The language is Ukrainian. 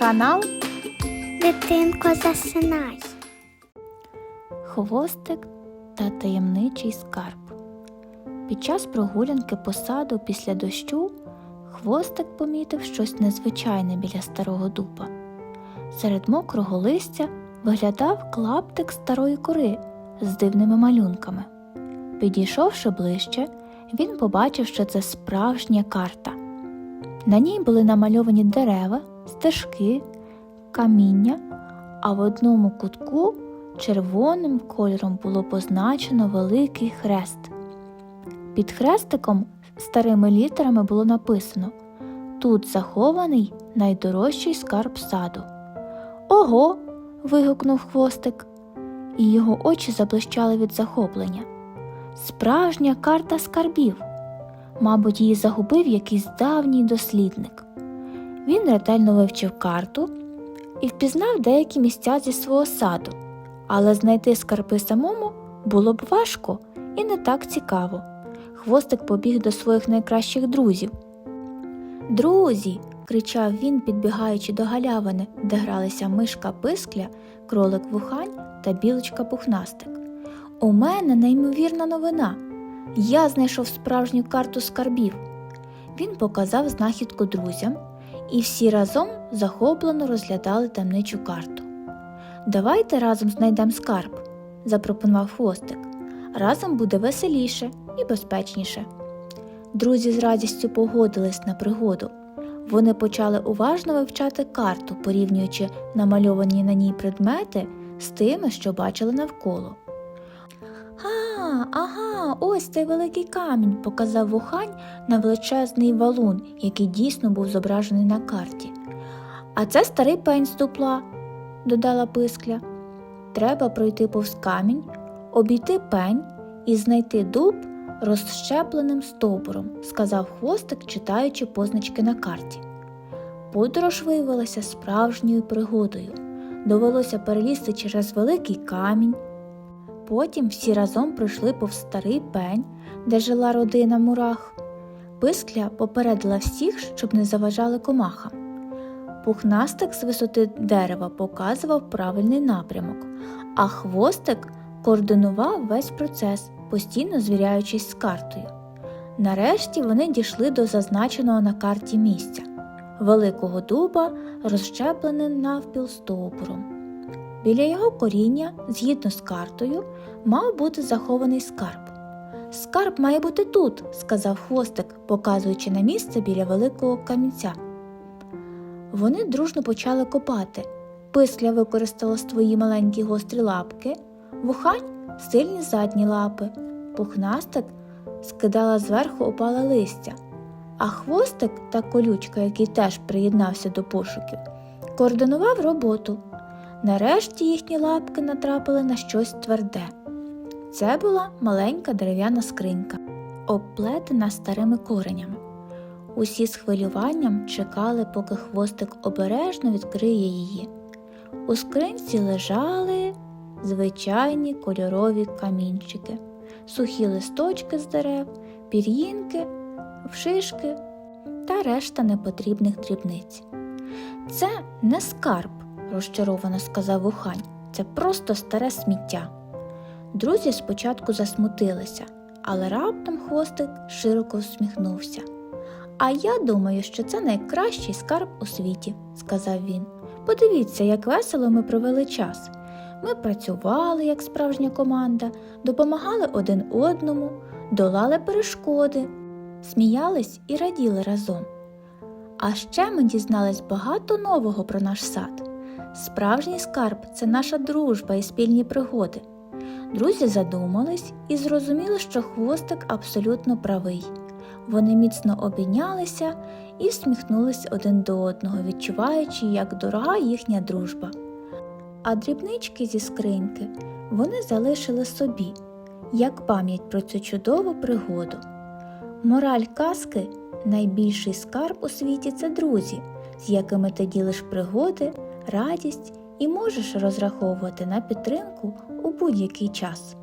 канал Дитинко, засинай. Хвостик та таємничий скарб. Під час прогулянки по саду після дощу хвостик помітив щось незвичайне біля старого дуба. Серед мокрого листя виглядав клаптик старої кори з дивними малюнками. Підійшовши ближче, він побачив, що це справжня карта. На ній були намальовані дерева, стежки, каміння, а в одному кутку червоним кольором було позначено великий хрест. Під хрестиком старими літерами було написано Тут захований найдорожчий скарб саду. Ого. вигукнув хвостик, і його очі заблищали від захоплення. Справжня карта скарбів. Мабуть, її загубив якийсь давній дослідник. Він ретельно вивчив карту і впізнав деякі місця зі свого саду, але знайти скарби самому було б важко і не так цікаво. Хвостик побіг до своїх найкращих друзів. Друзі. кричав він, підбігаючи до галявини, де гралися мишка пискля, кролик вухань та білочка пухнастик. У мене неймовірна новина. Я знайшов справжню карту скарбів. Він показав знахідку друзям, і всі разом захоплено розглядали тамничу карту. Давайте разом знайдемо скарб, запропонував хвостик. Разом буде веселіше і безпечніше. Друзі з радістю погодились на пригоду. Вони почали уважно вивчати карту, порівнюючи намальовані на ній предмети з тими, що бачили навколо. Ага, ось цей великий камінь, показав вухань на величезний валун, який дійсно був зображений на карті. А це старий пень з дупла, додала пискля. Треба пройти повз камінь, обійти пень і знайти дуб розщепленим стовбуром, сказав хвостик, читаючи позначки на карті. Подорож виявилася справжньою пригодою. Довелося перелізти через великий камінь. Потім всі разом пройшли повз старий пень, де жила родина мурах. Пискля попередила всіх, щоб не заважали комахам. Пухнастик з висоти дерева показував правильний напрямок, а хвостик координував весь процес, постійно звіряючись з картою. Нарешті вони дійшли до зазначеного на карті місця великого дуба, розщепленим навпіл стовбуром. Біля його коріння, згідно з картою, мав бути захований скарб. Скарб має бути тут, сказав хвостик, показуючи на місце біля великого камінця. Вони дружно почали копати. Пискля використала свої маленькі гострі лапки, вухань сильні задні лапи, пухнастик скидала зверху опале листя, а хвостик та колючка, який теж приєднався до пошуків, координував роботу. Нарешті їхні лапки натрапили на щось тверде. Це була маленька дерев'яна скринька, обплетена старими коренями. Усі з хвилюванням чекали, поки хвостик обережно відкриє її. У скринці лежали звичайні кольорові камінчики, сухі листочки з дерев, пір'їнки, вшишки та решта непотрібних дрібниць. Це не скарб, розчаровано сказав Ухань. Це просто старе сміття. Друзі спочатку засмутилися, але раптом хвостик широко всміхнувся. А я думаю, що це найкращий скарб у світі, сказав він. Подивіться, як весело ми провели час. Ми працювали як справжня команда, допомагали один одному, долали перешкоди, сміялись і раділи разом. А ще ми дізнались багато нового про наш сад. Справжній скарб це наша дружба і спільні пригоди. Друзі задумались і зрозуміли, що хвостик абсолютно правий. Вони міцно обійнялися і всміхнулись один до одного, відчуваючи, як дорога їхня дружба. А дрібнички зі скриньки вони залишили собі, як пам'ять про цю чудову пригоду. Мораль казки найбільший скарб у світі це друзі, з якими ти ділиш пригоди, радість і можеш розраховувати на підтримку у будь-який час.